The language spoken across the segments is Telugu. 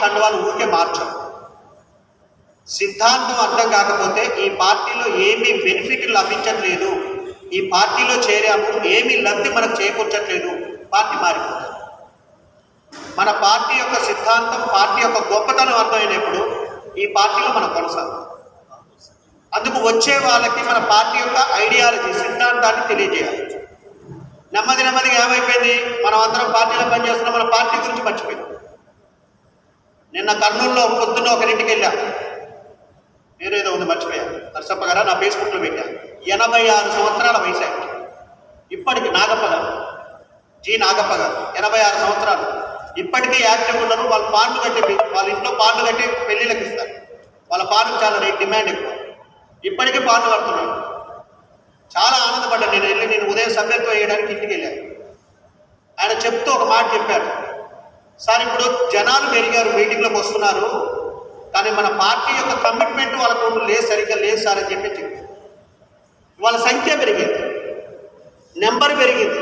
కండువాలు ఊరికే మార్చం సిద్ధాంతం అర్థం కాకపోతే ఈ పార్టీలో ఏమీ బెనిఫిట్ లభించట్లేదు. ఈ పార్టీలో చేరాము ఏమీ లబ్ధి మనకు చేకూర్చట్లేదు. పార్టీ మారిపోతుంది. మన పార్టీ యొక్క సిద్ధాంతం పార్టీ యొక్క గొప్పతనం అర్థమైనప్పుడు ఈ పార్టీలో మనం కొనసాగుతాం. అందుకు వచ్చే వాళ్ళకి మన పార్టీ యొక్క ఐడియాలజీ సిద్ధాంతాన్ని తెలియజేయాలి. నెమ్మది నెమ్మదిగా ఏమైపోయింది? మనం అందరం పార్టీలో పనిచేస్తున్నాం మన పార్టీ గురించి మర్చిపోయింది నిన్న కర్నూలులో పొద్దున్న ఒకరింటికి వెళ్ళా. నేనేదో ఉంది మర్చిపోయా నరసప్ప గారా నా ఫేస్బుక్లో పెట్టా. ఎనభై ఆరు సంవత్సరాల వయసు ఇప్పటికి నాగప్ప గారు. జి నాగప్ప గారు. ఎనభై ఆరు సంవత్సరాలు. ఇప్పటికీ యాక్టివ్ ఉన్నారు. వాళ్ళు పాన్లు కట్టి వాళ్ళ ఇంట్లో పాన్లు కట్టి పెళ్ళిళ్ళకి ఇస్తారు. వాళ్ళ పాన్లు చాలా రేట్ డిమాండ్ ఎక్కువ. ఇప్పటికీ పాన్లు కడుతున్నారు. చాలా ఆనందపడ్డాను నేను. వెళ్ళి నేను ఉదయం సభ్యత్వం వేయడానికి ఇంటికి వెళ్ళాను. ఆయన చెప్తూ ఒక మాట చెప్పాడు. సార్ ఇప్పుడు జనాలు పెరిగారు మీటింగ్లోకి వస్తున్నారు కానీ మన పార్టీ యొక్క కమిట్మెంట్ వాళ్ళకు లేదు సరిగ్గా లేదు సార్ అని చెప్పి చెప్పారు వాళ్ళ సంఖ్య పెరిగింది నెంబర్ పెరిగింది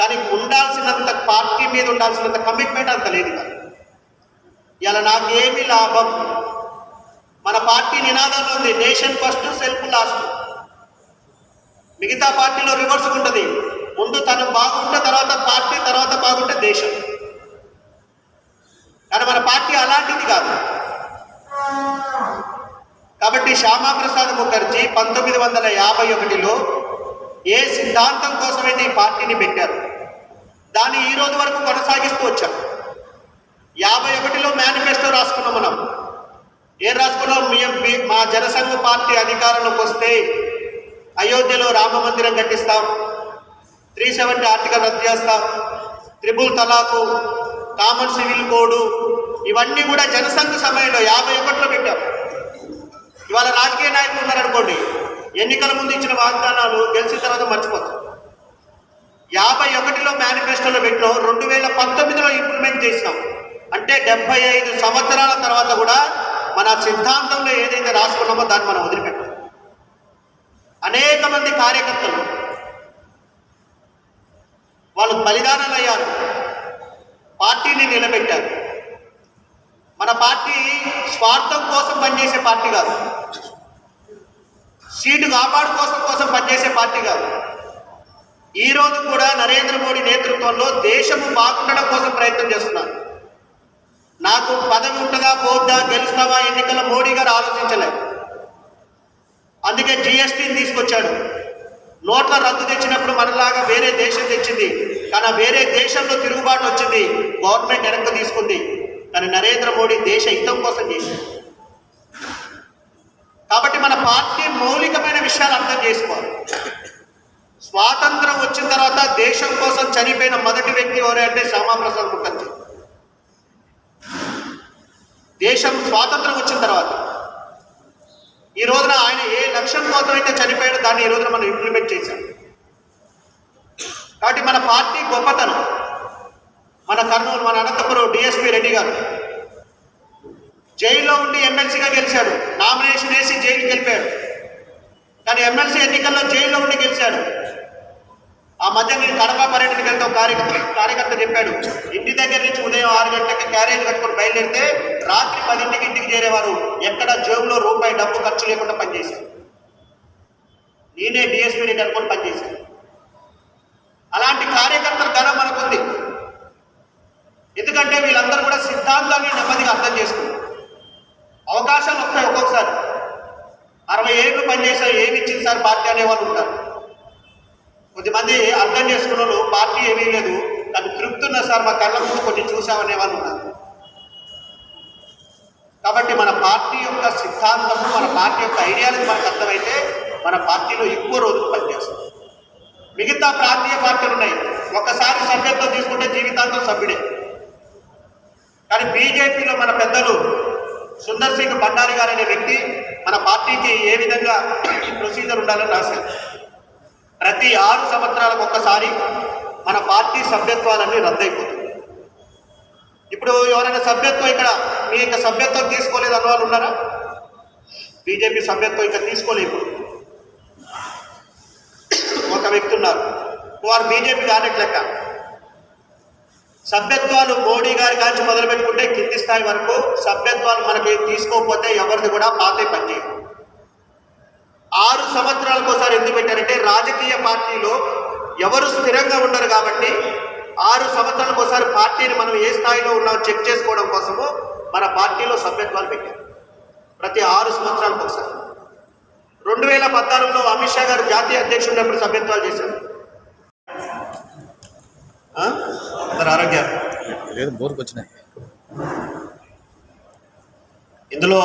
కానీ ఉండాల్సినంత పార్టీ మీద ఉండాల్సినంత కమిట్మెంట్ అంత లేదు ఇవాళ. ఇలా నాకేమి లాభం? మన పార్టీ నినాదంలో ఉంది నేషన్ ఫస్ట్ సెల్ఫ్ లాస్ట్. మిగతా పార్టీలో రివర్స్ ఉంటుంది. ముందు తను బాగుంటే తర్వాత పార్టీ తర్వాత బాగుంటే దేశం. కానీ మన పార్టీ అలాంటిది కాదు. కాబట్టి శ్యామాప్రసాద్ ముఖర్జీ పంతొమ్మిది వందల యాభై ఒకటిలో ఏ సిద్ధాంతం కోసమైతే ఈ పార్టీని పెట్టారు దాన్ని ఈ రోజు వరకు కొనసాగిస్తూ వచ్చాం. యాభై ఒకటిలో మేనిఫెస్టో రాసుకున్నాం మనం. ఏం రాసుకున్నాం? మా జనసంఘ పార్టీ అధికారంలోకి వస్తే అయోధ్యలో రామ మందిరం కట్టిస్తాం. త్రీ సెవెంటీ ఆర్టికల్ రద్దు చేస్తాం. త్రిబుల్ తలాకు కామన్ సివిల్ కోడ్ ఇవన్నీ కూడా జనసంఘ సమయంలో యాభై ఒకటిలో పెట్టాం. ఇవాళ రాజకీయ నాయకులు ఉన్నారనుకోండి ఎన్నికల ముందు ఇచ్చిన వాగ్దానాలు గెలిచిన తర్వాత మర్చిపోతాం. యాభై ఒకటిలో మేనిఫెస్టోలో పెట్టినాం రెండు వేల పంతొమ్మిదిలో ఇంప్లిమెంట్ చేసినాం. అంటే డెబ్బై ఐదు సంవత్సరాల తర్వాత కూడా మన సిద్ధాంతంలో ఏదైతే రాసుకున్నామో దాన్ని మనం వదిలిపెట్టాం. అనేక మంది కార్యకర్తలు వాళ్ళు బలిదానాలు అయ్యారు నిలబెట్టారు. మన పార్టీ స్వార్థం కోసం పనిచేసే పార్టీ కాదు. సీటు కాపాడు కోసం కోసం పనిచేసే పార్టీ కాదు. ఈ రోజు కూడా నరేంద్ర మోడీ నేతృత్వంలో దేశము బాగుండడం కోసం ప్రయత్నం చేస్తున్నారు. నాకు పదవి ఉంటుందా పోద్దా గెలుస్తావా ఎన్నికల మోడీ గారు ఆలోచించలేదు అందుకే జిఎస్టీని తీసుకొచ్చాడు. నోట్ల రద్దు తెచ్చినప్పుడు మనలాగా వేరే దేశం తెచ్చింది. కానీ వేరే దేశంలో తిరుగుబాటు వచ్చింది. గవర్నమెంట్ వెనక్కి తీసుకుంది. కానీ నరేంద్ర మోడీ దేశ హితం కోసం చేసింది. కాబట్టి మన పార్టీ మౌలికమైన విషయాలు అర్థం చేసుకోవాలి. స్వాతంత్రం వచ్చిన తర్వాత దేశం కోసం చనిపోయిన మొదటి వ్యక్తి ఎవరు అంటే శ్యామాప్రసాద్ ముఖర్జీ. దేశం స్వాతంత్రం వచ్చిన తర్వాత ఈ రోజున ఆయన ఏ లక్ష్యం కోసం అయితే చనిపోయాడో దాన్ని ఈ రోజున మనం ఇంప్లిమెంట్ చేశాం. కాబట్టి మన పార్టీ గొప్పతనం. మన కర్నూలు మన అనంతపురం డిఎస్పి రెడ్డి గారు. జైల్లో ఉండి ఎమ్మెల్సీగా గెలిచాడు. నామినేషన్ వేసి జైలు గెలిపాడు కానీ ఎమ్మెల్సీ ఎన్నికల్లో జైల్లో ఉండి గెలిచాడు. ఆ మధ్య నేను కడప పర్యటనకి వెళ్తే కార్యకర్త కార్యకర్త చెప్పాడు ఇంటి దగ్గర నుంచి ఉదయం ఆరు గంటలకి క్యారేజ్ కట్టుకుని బయలుదేరితే రాత్రి పదింటికి ఇంటికి చేరేవారు. ఎక్కడ జేబులో రూపాయి డబ్బు ఖర్చు లేకుండా పనిచేశారు. నేనే డిఎస్పీ రెడ్డి అనుకొని పనిచేశాను. కార్యకర్తల ఘనం మనకుంది. ఎందుకంటే వీళ్ళందరూ కూడా సిద్ధాంతాన్ని నెమ్మదిగా అర్థం చేసుకున్నారు అవకాశాలు వస్తాయి ఒక్కొక్కసారి. అరవై ఏళ్ళు పనిచేసా ఏమి ఇచ్చింది సార్ పార్టీ అనేవాళ్ళు ఉంటారు. కొద్దిమంది అర్థం చేసుకున్న వాళ్ళు పార్టీ ఏమీ లేదు. అది తృప్తి సార్ మా కళ్ళ ముందు కొన్ని చూసామనే వాళ్ళు ఉన్నారు. కాబట్టి మన పార్టీ యొక్క సిద్ధాంతము మన పార్టీ యొక్క ఐడియాలజీ మనకు అర్థమైతే మన పార్టీలో ఎక్కువ రోజులు పనిచేస్తాం మిగతా ప్రాంతీయ పార్టీలు ఉన్నాయి. ఒకసారి సభ్యత్వం తీసుకుంటే జీవితాంతం సభ్యుడే. కానీ బీజేపీలో మన పెద్దలు సుందర్ సింగ్ భండారి గారు అనే వ్యక్తి మన పార్టీకి ఏ విధంగా ప్రొసీజర్ ఉండాలని రాశారు ప్రతి ఆరు సంవత్సరాలకు ఒక్కసారి మన పార్టీ సభ్యత్వాలన్నీ రద్దయిపోతుంది ఇప్పుడు ఎవరైనా సభ్యత్వం ఇక్కడ మీ యొక్క సభ్యత్వం తీసుకోలేదు అన్న వాళ్ళు ఉన్నారా? బీజేపీ సభ్యత్వం ఇక్కడ తీసుకోలేదు ఒక వ్యక్తి ఉన్నారు. వారు బీజేపీ కానట్టు లెక్క. సభ్యత్వాలు మోడీ గారి కాంచి మొదలు పెట్టుకుంటే కింది స్థాయి వరకు సభ్యత్వాలు మనకి తీసుకోకపోతే ఎవరిది కూడా పాతే పనిచేయదు. ఆరు సంవత్సరాలకు ఒకసారి ఎందుకు పెట్టారంటే రాజకీయ పార్టీలో ఎవరు స్థిరంగా ఉండరు కాబట్టి ఆరు సంవత్సరాలకు ఒకసారి పార్టీని మనం ఏ స్థాయిలో ఉన్నామో చెక్ చేసుకోవడం కోసము మన పార్టీలో సభ్యత్వాలు పెట్టారు. ప్రతి ఆరు సంవత్సరాలకు ఒకసారి. రెండు వేల పద్నాలుగులో అమిత్ షా గారు జాతీయ అధ్యక్షుడు ఉన్నప్పుడు సభ్యత్వాలు చేశారు? అందరు ఆరోగ్యాలు లేదు బోర్కి వచ్చినాయి ఇందులో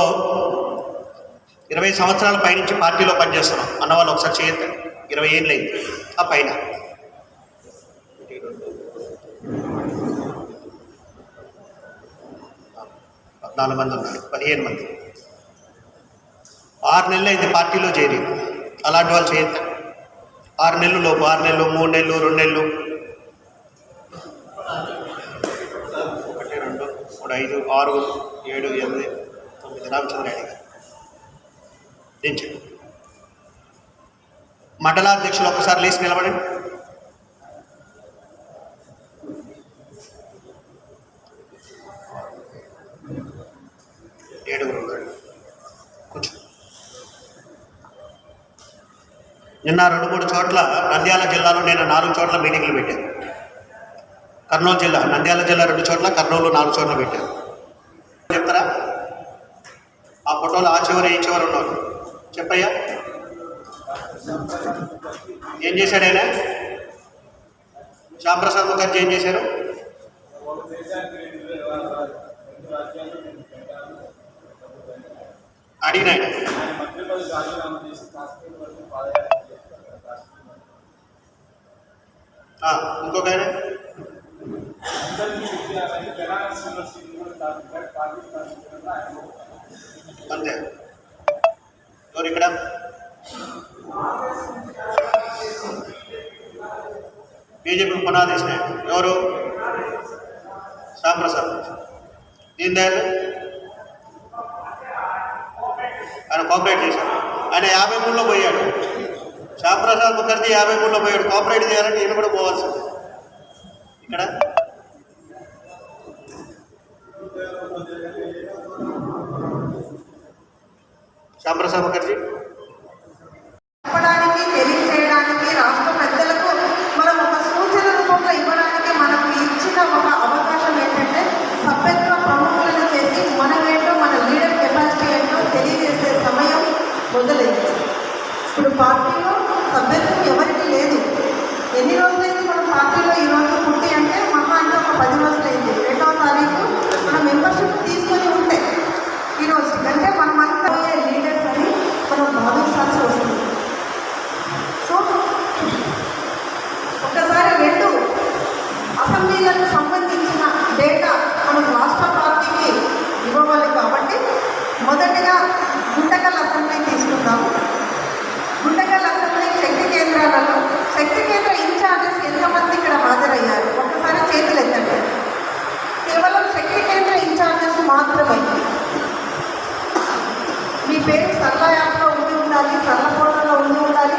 ఇరవై సంవత్సరాల పైనుంచి పార్టీలో పనిచేస్తున్నాం. అన్న వాళ్ళు ఒకసారి చేయొద్దు. ఇరవై ఏళ్ళు అయింది. ఆ పైన. పద్నాలుగు మంది ఉన్నారు. పదిహేను మంది. ఆరు నెలలు అయింది పార్టీలో చేరి. అలాంటి వాళ్ళు చేయొద్దు. ఆరు నెలలు లోపు ఆరు నెలలు మూడు నెలలు రెండు నెలలు. ఒకటి రెండు మూడు ఐదు ఆరు ఏడు ఎనిమిది తొమ్మిది రామచంద్రరెడ్డి గారు. దించండి మండలాధ్యక్షులు ఒకసారి లేచి నిలబడండి. నిన్న రెండు మూడు చోట్ల నంద్యాల జిల్లాలో నేను నాలుగు చోట్ల మీటింగ్లు పెట్టాను కర్నూలు జిల్లా నంద్యాల జిల్లా రెండు చోట్ల కర్నూలు నాలుగు చోట్ల పెట్టాను చెప్తారా? ఆ ఫోటోలు ఆ చివరి ఈ చివరి ఉన్నారు చెప్పయ్యా. ఏం చేశాడు ఆయన? శ్యాంప్రసాద్ ముఖర్జీ ఏం చేశారు? అడిగిన ఆయన ఆ, ఇంకొక ఆయన? అంతే. ఎవరు ఇక్కడ? బీజేపీ పునాది ఎవరు? శ్యాంప్రసాద్ దీని దయాలు ఆయన కోఆపరేట్ చేశారు ఆయన యాభై మూడులో పోయాడు. శ్యాంప్రసాద్ ముఖర్జీ యాభై మూడులో పోయాడు. కోఆపరేట్ చేయాలంటే ఈయన కూడా పోవాల్సింది. ఇక్కడ. శ్యాంప్రసాద్ ముఖర్జీ. చెప్పడానికి తెలియచేయడానికి రాష్ట్ర పెద్దలకు మనం ఒక సూచన రూపంలో ఇవ్వడానికి మనకు ఇచ్చిన ఒక అవకాశం ఏంటంటే సభ్యత్వ ప్రముఖులను చేసి మనం ఏంటో మన లీడర్ కెపాసిటీ ఏంటో తెలియజేసే సమయం మొదలైంది ఇప్పుడు పార్టీలో సభ్యత్వం ఎవరికి లేదు ఎన్ని రోజులైంది మన పార్టీలో ఈ రోజు పుట్టి అంటే మహా అంటే ఒక పది రోజులైంది రెండవ తారీఖు మన మెంబర్షిప్ తీసుకొని ఉంటే ఈ రోజు అంటే మనమంతా పోయే లీడర్స్ అని మనం భావించాల్సి వస్తుంది సో ఒక్కసారి రెండు అసెంబ్లీలకు సంబంధించిన డేటా మనం రాష్ట్ర పార్టీకి ఇవ్వవాలి కాబట్టి మొదటగా గుంటకల్ అసెంబ్లీ తీసుకుందాము గుంటకల్ అసెంబ్లీ శక్తి కేంద్రాలలో శక్తి కేంద్ర ఇన్ఛార్జెస్ ఎంతమంది ఇక్కడ హాజరయ్యారు ఒక్కసారి చేతులు ఎత్తండి కేవలం శక్తి కేంద్ర ఇన్ఛార్జెస్ మాత్రమే మీ పేరు సరళ యాప్లో ఉండి ఉండాలి సరళ ఫోటోలో ఉండి ఉండాలి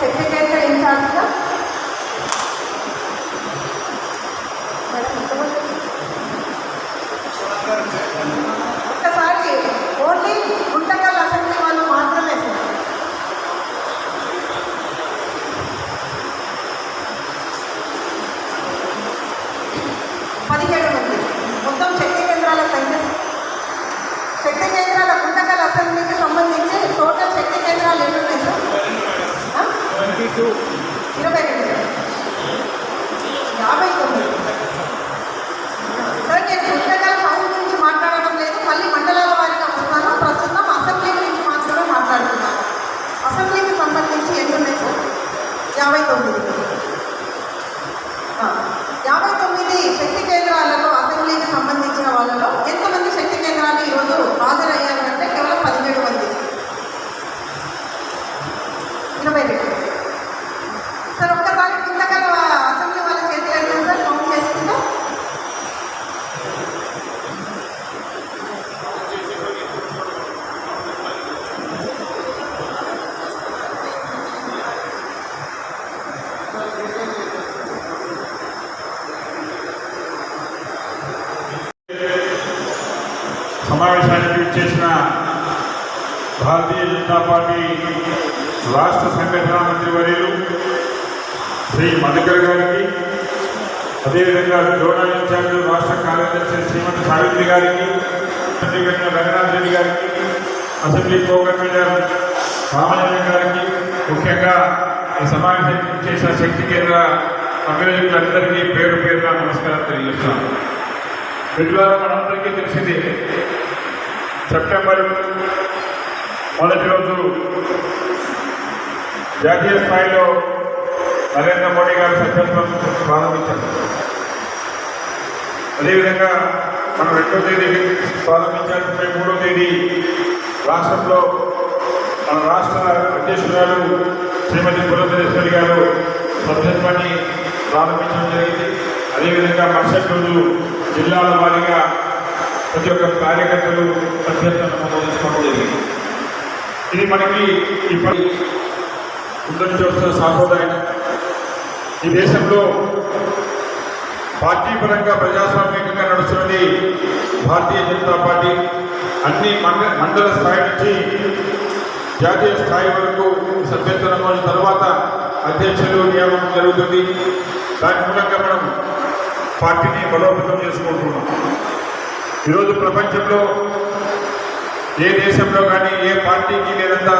శక్తి కేంద్ర ఇన్ఛార్జ్గా మేడం, ఎంతమంది? ఒక్కసారి ఓన్లీ గుంటకల్ అసెంబ్లీ వాళ్ళు మాత్రమే సార్ పదిహేడు మంది మొత్తం శక్తి కేంద్రాల సంఖ్య శక్తి కేంద్రాల గుంటకల్ అసెంబ్లీకి సంబంధించి టోటల్ శక్తి కేంద్రాలు ఎన్ని ఉన్నాయి సార్? ఇరవై రెండు. యాభై తొమ్మిది. సార్ నేను గుంటకల్ టౌన్ గురించి మాట్లాడడం లేదు. మళ్ళీ మండలాల వారిగా వస్తాను. ప్రస్తుతం అసెంబ్లీ గురించి మాత్రమే మాట్లాడుతున్నాను. అసెంబ్లీకి సంబంధించి ఎన్ని ఉన్నాయి సార్? యాభై తొమ్మిది ఆ, యాభై తొమ్మిది శక్తి కేంద్రాలలో అసెంబ్లీకి సంబంధించిన వాళ్ళలో ఎంతమంది శక్తి కేంద్రాలు ఈరోజు హాజరయ్యారు అంటే కేవలం పదిహేడు మంది ఇరవై రెండు సార్ ఒక్కసారి కిందకల అసెంబ్లీ వాళ్ళ చేతులు ఎక్కడ సార్ కౌంట్ చేసుకుంటా చేసిన భారతీయ జనతా పార్టీ రాష్ట్ర సంఘటన మంత్రివర్యులు శ్రీ మధుకర్ గారికి అదేవిధంగా జోనల్ ఇన్ఛార్జ్ రాష్ట్ర కార్యదర్శి శ్రీమతి సావిత్రి గారికి అదేవిధంగా రంగనాథ్ రెడ్డి గారికి అసెంబ్లీ ప్రోగ్రామ్ రామలింగం గారికి ముఖ్యంగా ఈ సమావేశం చేసిన శక్తి కేంద్ర అభ్యర్థులందరికీ పేరు పేరుగా నమస్కారం తెలియజేస్తున్నాను. మిత్రులారా మనందరికీ తెలిసిందే సెప్టెంబర్ మొదటి రోజు జాతీయ స్థాయిలో నరేంద్ర మోడీ గారు సభ్యత్వం ప్రారంభించారు. అదేవిధంగా మనం రెండో తేదీ ప్రారంభించారు ముప్పై మూడో తేదీ రాష్ట్రంలో మన రాష్ట్ర అధ్యక్షురాలు శ్రీమతి పురంధరేశ్వరి గారు సభ్యత్వాన్ని ప్రారంభించడం జరిగింది. అదేవిధంగా మరుసటి రోజు జిల్లాల వారీగా ప్రతి ఒక్క కార్యకర్తలు సభ్యత్వం నమోదు చేసుకోవడం జరిగింది ఇది మనకి ఇప్పటి ముందు చూస్తున్న సాంప్రదాయం. ఈ దేశంలో పార్టీ పరంగా ప్రజాస్వామ్యంగా నడుస్తున్నది భారతీయ జనతా పార్టీ. అన్ని మండ మండల స్థాయి నుంచి జాతీయ స్థాయి వరకు సభ్యత్వ నమోదు తర్వాత అధ్యక్షులు నియామకం జరుగుతుంది. దాని మూలంగా మనం పార్టీని బలోపేతం చేసుకుంటున్నాం. ఈరోజు ప్రపంచంలో ఏ దేశంలో కానీ ఏ పార్టీకి లేదంతా